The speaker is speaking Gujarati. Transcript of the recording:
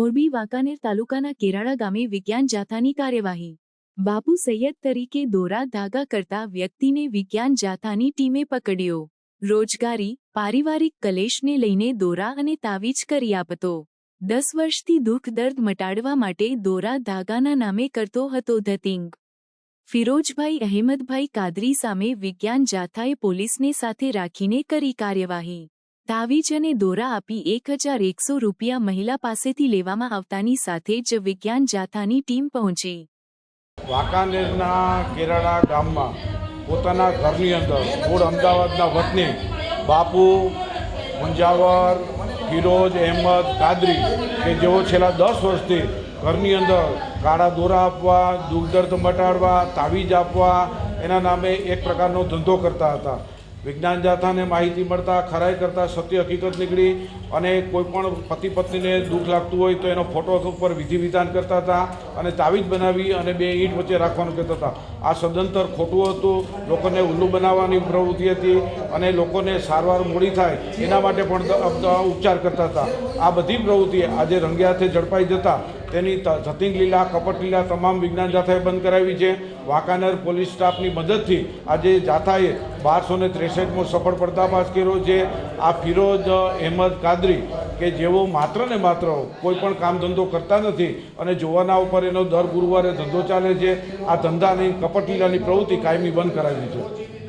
મોરબી વાંકાનેર તાલુકાના કેરાળા ગામે વિજ્ઞાન જાથાની કાર્યવાહી. બાપુ સૈયદ તરીકે દોરા ધાગા કરતા વ્યક્તિને વિજ્ઞાન જાથાની ટીમે પકડ્યો. રોજગારી, પારિવારિક કલેશને લઈને દોરા અને તાવીજ કરી આપતો. દસ વર્ષથી દુઃખ દર્દ મટાડવા માટે દોરા ધાગાના નામે કરતો હતો ધતિંગ. ફિરોજભાઈ અહેમદભાઈ કાદરી સામે વિજ્ઞાન જાથાએ પોલીસને સાથે રાખીને કરી કાર્યવાહી. તાવીજ અને દોરા આપી એક હજાર એકસો રૂપિયા મહિલા પાસેથી લેવામાં આવતાની સાથે જ વિજ્ઞાન જાથાની ટીમ પહોંચી. વાંકાનેરના કેરાળા ગામમાં પોતાના ઘરની અંદર મૂળ અમદાવાદના વતની બાપુ, મુંજાવર, ફિરોજ, અહેમદ, કાદરી કે જેઓ છેલ્લા દસ વર્ષથી ઘરની અંદર કાળા દોરા આપવા દુઃખ દર્દ મટાડવા, તાવીજ આપવા, એના નામે એક પ્રકારનો ધંધો કરતા હતા. વિજ્ઞાન જાથાને માહિતી મળતા, ખરાઈ કરતા સત્ય હકીકત નીકળી અને કોઈ પણ પતિ પત્નીને દુઃખ લાગતું હોય તો એનો ફોટો ઉપર વિધિ વિધાન કરતા હતા અને તાવીજ બનાવી અને બે ઈંટ વચ્ચે રાખવાનું કહેતા હતા. આ સદંતર ખોટું હતું. લોકોને ઉલ્લુ બનાવવાની પ્રવૃત્તિ હતી અને લોકોને સારવાર મોડી થાય એના માટે પણ ઉપચાર કરતા હતા. આ બધી પ્રવૃત્તિ આજે રંગે હાથે ઝડપાઈ જતા તેની ધતિંગ લીલા, કપટ લીલા તમામ વિજ્ઞાન જાથાએ બંધ કરાવી છે. વાંકાનેર પોલીસ સ્ટાફની મદદથી આજે જાથાએ બારસો ને ત્રેસઠમો સફળ પર્દાફાશ કર્યો છે. આ ફિરોજ અહેમદ કાદરી, કે જેઓ માત્ર ને માત્ર કોઈ પણ કામ ધંધો કરતા નથી અને જોવાના ઉપર એનો દર ગુરુવારે ધંધો ચાલે છે, આ ધંધાની કપટલીલાની પ્રવૃત્તિ કાયમી બંધ કરાવી છે.